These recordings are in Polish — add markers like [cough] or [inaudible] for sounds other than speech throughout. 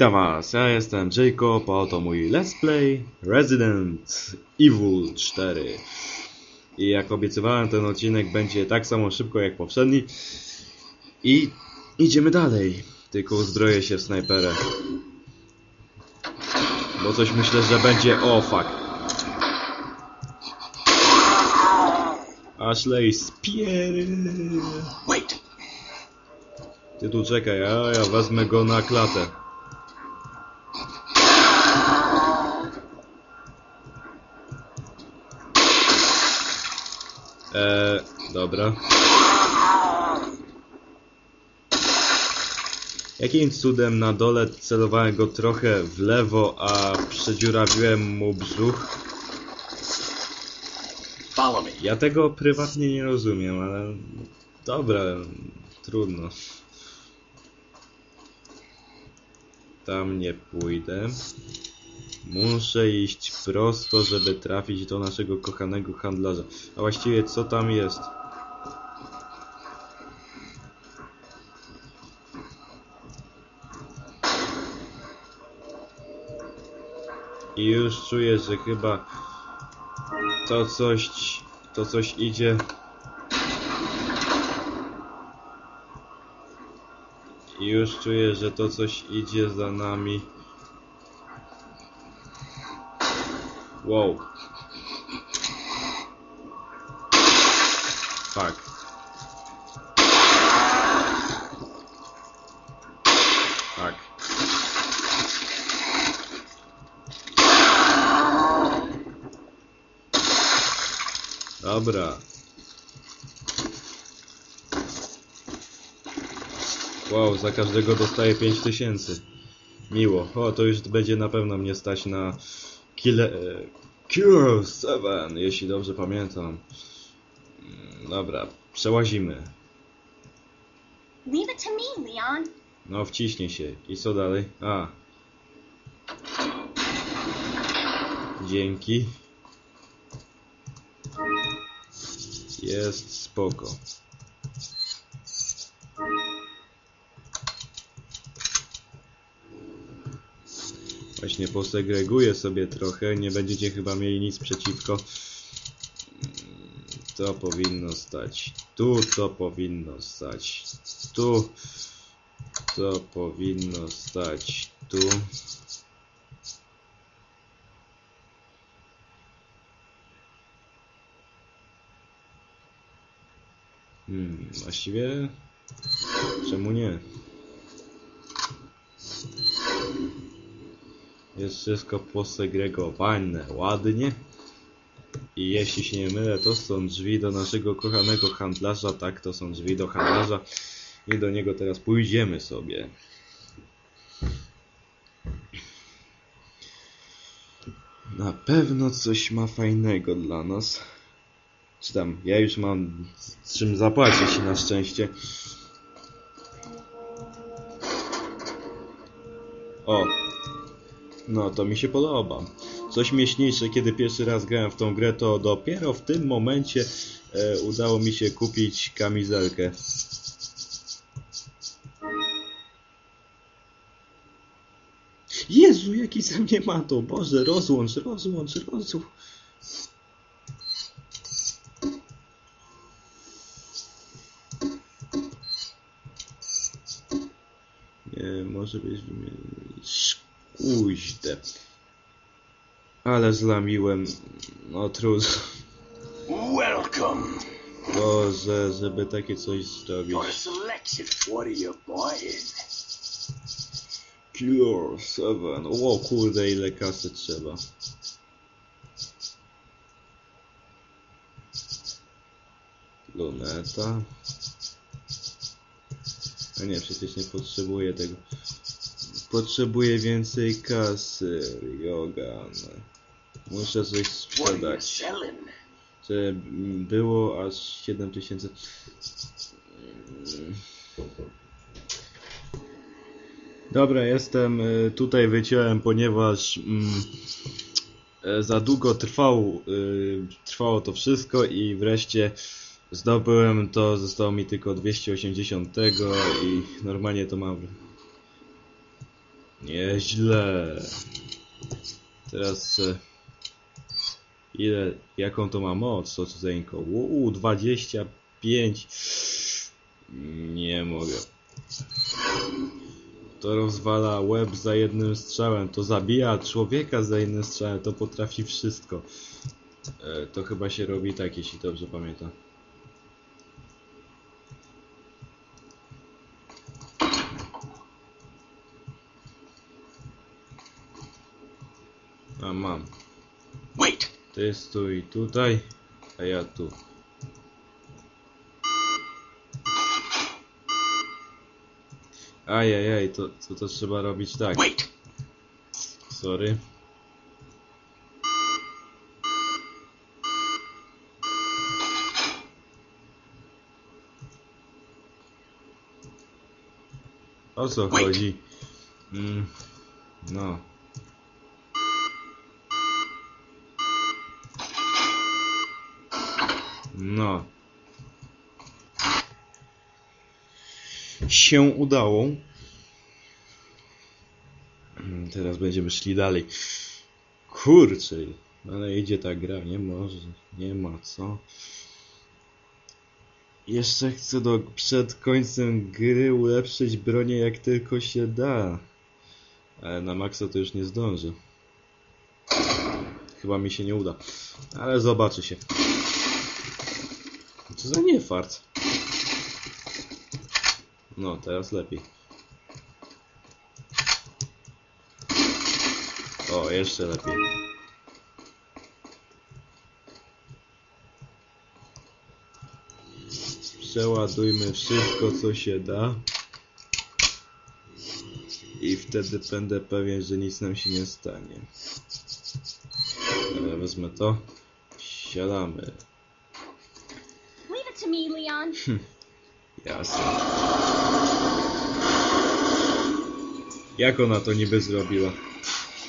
Witam was, ja jestem Jacob, a oto mój Let's Play Resident Evil 4 I jak obiecywałem, ten odcinek będzie tak samo szybko jak poprzedni. I idziemy dalej, tylko uzbroję się w snajperę. Bo coś myślę, że będzie... o fuck. Ashley spiery Wait! Ty tu czekaj, a ja wezmę go na klatę Eee, dobra. Jakim cudem na dole celowałem go trochę w lewo, a przedziurawiłem mu brzuch? Ja tego prywatnie nie rozumiem, ale dobra, trudno. Tam nie pójdę. Muszę iść prosto, żeby trafić do naszego kochanego handlarza. A właściwie co tam jest? I już czuję, że chyba to coś, to coś idzie. I już czuję, że to coś idzie za nami. Wow. Dobra. Wow, za każdego dostaję 5000. Miło. O, to już będzie na pewno mnie stać na Killer... Cure 7, jeśli dobrze pamiętam. Mm, Dobra, przełazimy. Leave it to me, Leon. No, wciśnie się. I co dalej? A. Dzięki. Jest spoko. Właśnie posegreguję sobie trochę, nie będziecie chyba mieli nic przeciwko. To powinno stać tu, to powinno stać tu, to powinno stać tu. Hmm, właściwie czemu nie? Jest wszystko posegregowane ładnie. I jeśli się nie mylę, to są drzwi do naszego kochanego handlarza. Tak, to są drzwi do handlarza. I do niego teraz pójdziemy sobie. Na pewno coś ma fajnego dla nas. Czy tam, ja już mam z czym zapłacić na szczęście. O, no to mi się podoba. Co śmieszniejsze, kiedy pierwszy raz grałem w tą grę, to dopiero w tym momencie e, udało mi się kupić kamizelkę. Jezu, jaki ze mnie ma to! Boże, rozłącz, rozłącz, rozłącz. Być... Kuźde. Ale zlamiłem. No trudno. Welcome. Boże, żeby takie coś zrobić. Cure 7. O kurde, ile kasy trzeba. Luneta. A nie, przecież nie potrzebuję tego. Potrzebuję więcej kasy, Jogan. Muszę coś sprzedać. Że było aż 7000. Dobra, jestem y, tutaj wyciąłem, ponieważ mm, e, za długo trwał, y, trwało to wszystko i wreszcie zdobyłem to, zostało mi tylko 280 tego i normalnie to mam Nieźle. Teraz... E, ile... Jaką to ma moc, to cudeńko? Uuu, 25... Nie mogę. To rozwala łeb za jednym strzałem, to zabija człowieka za jednym strzałem, to potrafi wszystko. E, to chyba się robi tak, jeśli dobrze pamiętam. A mam. Wait. Ty stój tutaj, a ja tu. Ajajaj, to, to, to trzeba robić tak. Wait. Sorry. O co Wait. chodzi? Mm, no. No. Się udało. Mm, Teraz będziemy szli dalej. Kurczę, ale idzie ta gra, nie może, nie ma co. Jeszcze chcę do, przed końcem gry ulepszyć bronię jak tylko się da. Ale na maksa to już nie zdążę. Chyba mi się nie uda. Ale zobaczy się. Co za niefart. No, teraz lepiej. O, jeszcze lepiej. Przeładujmy wszystko, co się da. I wtedy będę pewien, że nic nam się nie stanie. Ale wezmę to. Siadamy. Me, Leon. Jasne. Jak ona to niby zrobiła?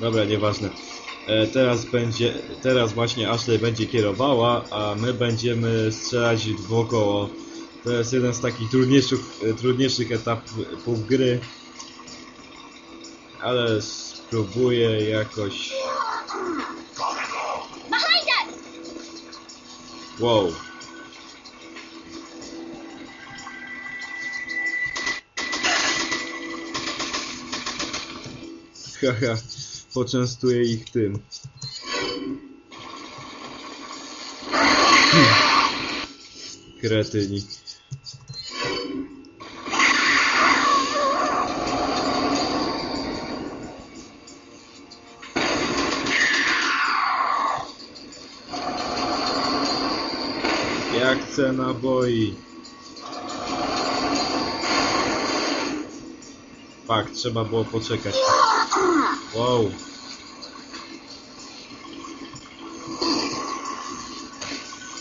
Dobra, nieważne. E, teraz będzie, teraz właśnie Ashley będzie kierowała, a my będziemy strzelać wokoło. To jest jeden z takich trudniejszych, e, trudniejszych etapów gry. Ale spróbuję jakoś... Wow. Haha, poczęstuję ich tym. Kretyni. Ja chcę naboi. Fak, trzeba było poczekać. Wow.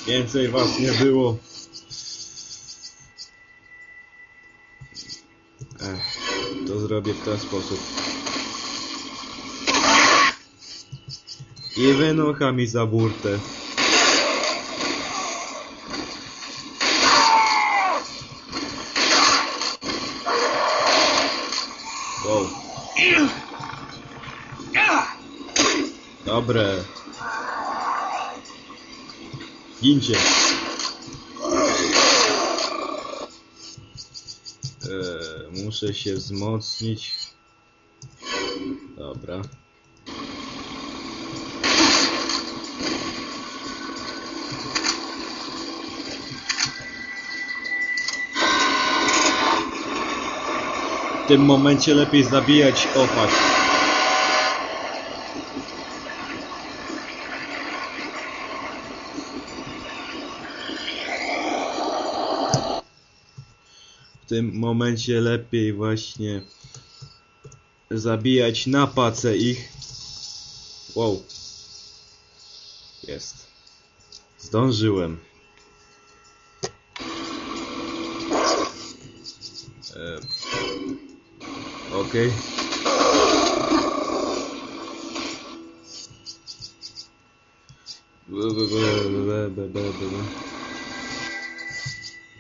Więcej was nie było. Ech, to zrobię w ten sposób. I wynocha mi za burtę. Wow. Dobre. Gincie. Eee, muszę się wzmocnić. Dobra. W tym momencie lepiej zabijać opak. W tym momencie lepiej właśnie zabijać na pacę ich. Wow. Jest. Zdążyłem. E, Okej. Be.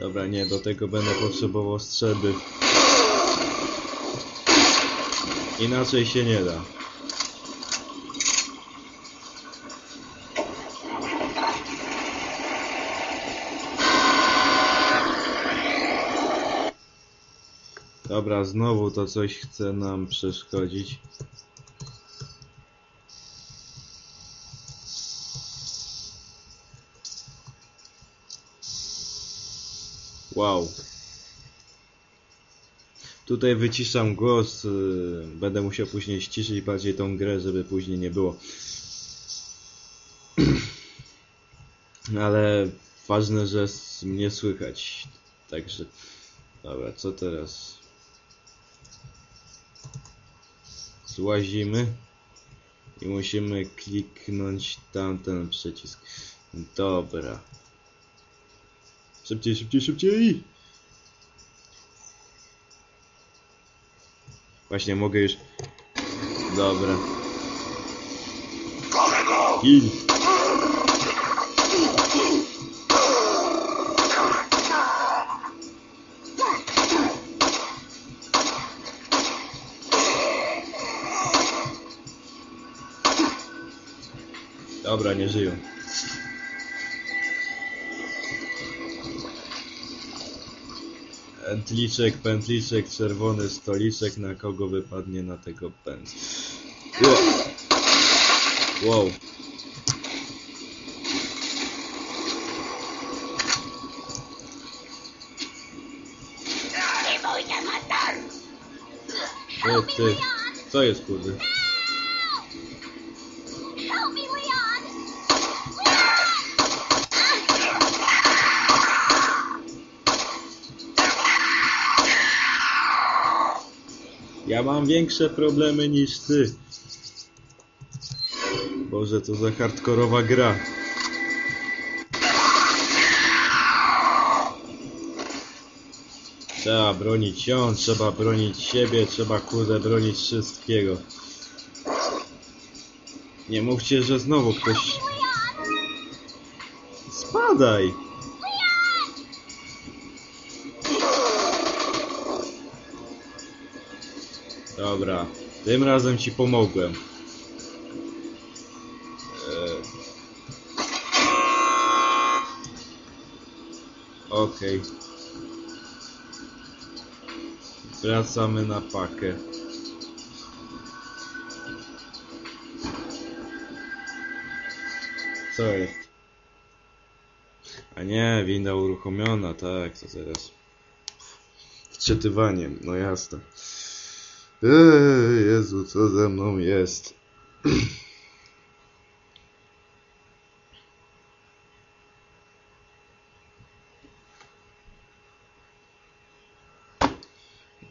Dobra, nie, do tego będę potrzebował strzelby. Inaczej się nie da. Dobra, znowu to coś chce nam przeszkodzić. Wow. Tutaj wyciszam głos. y, Będę musiał później ściszyć bardziej tą grę, żeby później nie było. [clears throat] Ale ważne, że mnie słychać. Także. Dobra, co teraz? Złazimy. I musimy kliknąć tamten przycisk. Dobra. Szybciej, szybciej, szybciej! Właśnie mogę już... Dobra. Gin! Dobra, nie żyją. Pętliczek, pętliczek, czerwony stoliczek, na kogo wypadnie na tego pęd. Wow. wow. Help me, ty. Co jest kurde? Ja mam większe problemy niż ty. Boże, to za hardkorowa gra. Trzeba bronić ją, trzeba bronić siebie, trzeba kurde bronić wszystkiego. Nie mówcie, że znowu ktoś... Spadaj! Dobra, tym razem ci pomogłem. Eee. Okej. Wracamy na pakę. Co jest? A nie, winda uruchomiona, tak, to teraz. Wczytywanie, no jasne. Eee, Jezu, co ze mną jest?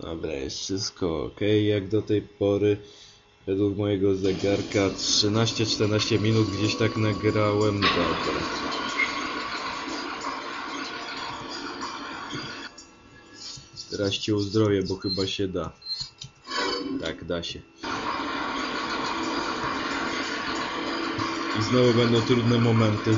Dobra, jest wszystko ok, jak do tej pory. Według mojego zegarka 13-14 minut gdzieś tak nagrałem. Dobra. Teraz cię uzdrowię, bo chyba się da. Tak, da się. I znowu będą trudne momenty.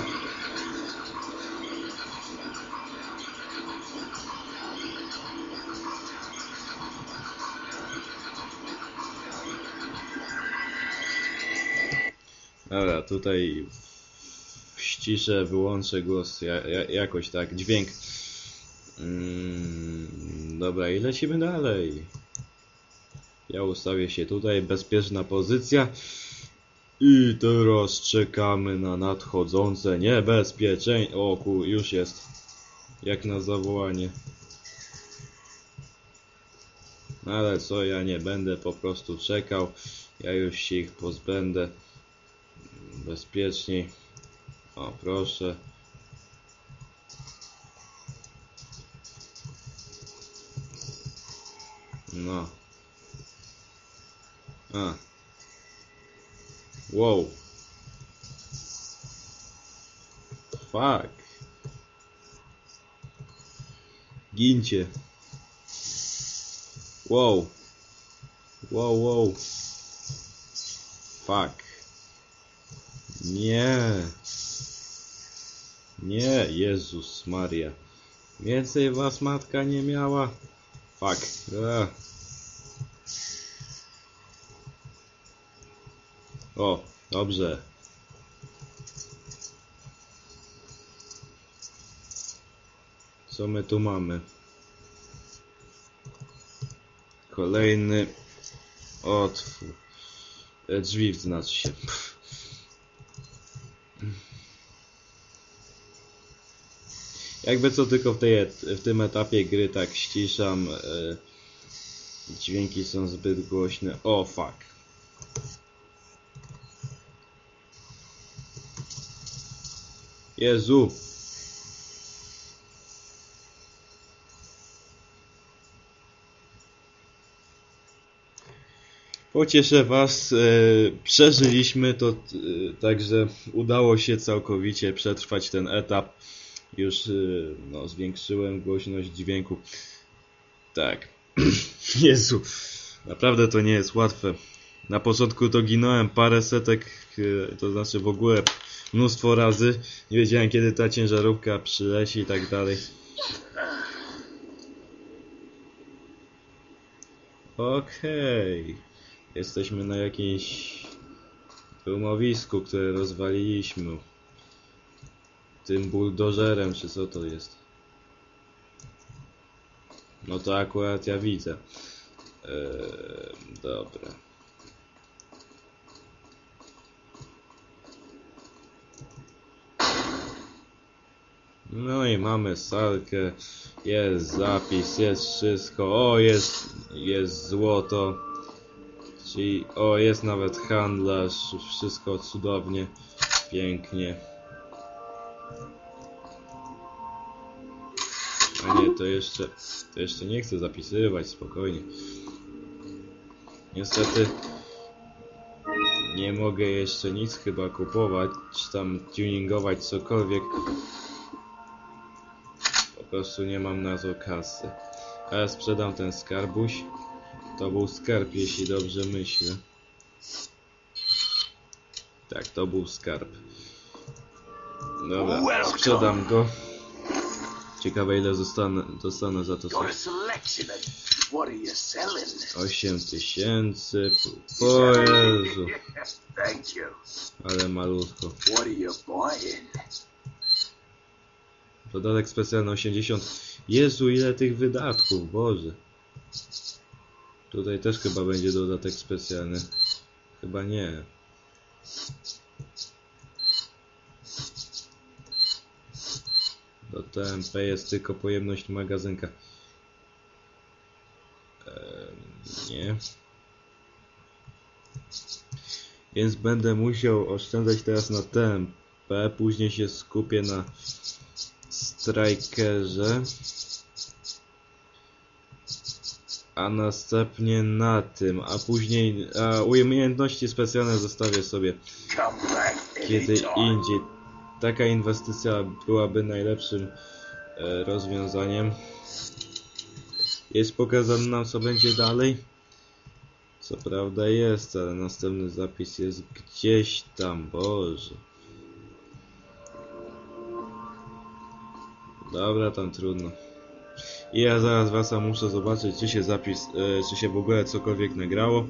Dobra, tutaj ściszę, wyłączę głos, ja, ja, jakoś tak, dźwięk. Mm, dobra, i lecimy dalej. Ja ustawię się tutaj, bezpieczna pozycja. I teraz czekamy na nadchodzące niebezpieczeństwo. O kur, już jest. Jak na zawołanie. Ale co, ja nie będę po prostu czekał. Ja już się ich pozbędę. Bezpieczniej. O, proszę. No. A. Wow. Fuck. Gincie. Wow. Wow, wow. Fuck. Nie. Nie, Jezus Maria. Więcej was matka nie miała. Fuck. Ech. O, dobrze. Co my tu mamy? Kolejny otwór. E, Drzwi znaczy się. Jakby co tylko w, tej, w tym etapie gry tak ściszam. E, dźwięki są zbyt głośne. O fuck. Jezu. Pocieszę Was, e, przeżyliśmy to, e, także udało się całkowicie przetrwać ten etap. Już e, no, zwiększyłem głośność dźwięku. Tak. [clears throat] Jezu, naprawdę to nie jest łatwe. Na początku to ginąłem parę setek, to znaczy w ogóle mnóstwo razy. Nie wiedziałem kiedy ta ciężarówka przyleci i tak dalej. Okej. Jesteśmy na jakimś rumowisku, które rozwaliliśmy. Tym buldożerem, czy co to jest? No to akurat ja widzę. Eee, dobra. No i mamy salkę, jest zapis, jest wszystko, o jest, jest złoto, czyli o jest nawet handlarz, wszystko cudownie, pięknie. A nie, to jeszcze, to jeszcze nie chcę zapisywać, spokojnie. Niestety nie mogę jeszcze nic chyba kupować, tam tuningować cokolwiek. Po prostu nie mam na to kasy. Ale sprzedam ten skarbuś. To był skarb, jeśli dobrze myślę. Tak, to był skarb. Dobra, sprzedam go. Ciekawe ile zostanę, dostanę za to coś. selection of what are you selling? 8 tysięcy. O Jezu, ale malutko. Dodatek specjalny 80. Jezu, ile tych wydatków, Boże. Tutaj też chyba będzie dodatek specjalny. Chyba nie. Do TMP jest tylko pojemność magazynka. Ehm, nie. Więc będę musiał oszczędzać teraz na TMP, później się skupię na Strikerze. A następnie na tym, a później a umiejętności specjalne zostawię sobie kiedy indziej. Taka inwestycja byłaby najlepszym e, rozwiązaniem. Jest pokazane nam co będzie dalej. Co prawda jest, ale następny zapis jest gdzieś tam, Boże. Dobra, tam trudno. I ja zaraz wracam, muszę zobaczyć, czy się zapis, e, czy się w ogóle cokolwiek nagrało.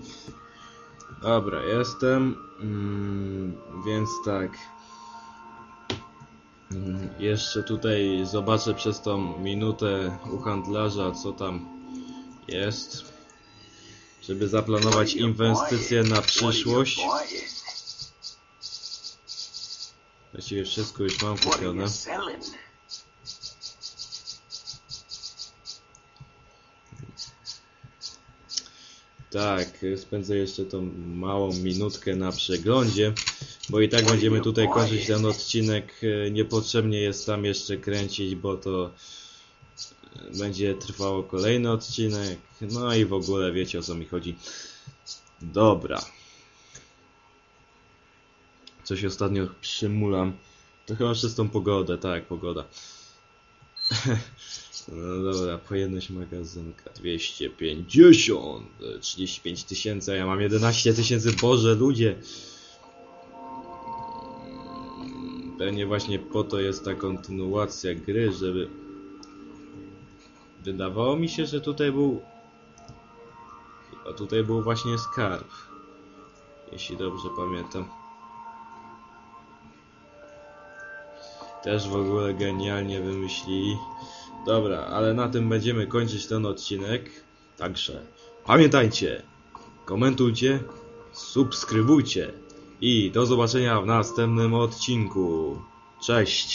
Dobra, jestem. Mm, więc tak. Mm, Jeszcze tutaj zobaczę przez tą minutę u handlarza, co tam jest. Żeby zaplanować inwestycje na przyszłość. Właściwie wszystko już mam kupione. Tak, spędzę jeszcze tą małą minutkę na przeglądzie, bo i tak będziemy tutaj kończyć ten odcinek. Niepotrzebnie jest tam jeszcze kręcić, bo to będzie trwało kolejny odcinek. No i w ogóle wiecie o co mi chodzi. Dobra. Coś ostatnio przymulam. To chyba przez tą pogodę, tak, pogoda. [laughs] No dobra, pojemność magazynka 250, e, 35 tysięcy, a ja mam 11 tysięcy, Boże ludzie! Pewnie właśnie po to jest ta kontynuacja gry, żeby... Wydawało mi się, że tutaj był... A tutaj był właśnie skarb. Jeśli dobrze pamiętam. Też w ogóle genialnie wymyślili. Dobra, ale na tym będziemy kończyć ten odcinek. Także pamiętajcie, komentujcie, subskrybujcie i do zobaczenia w następnym odcinku. Cześć!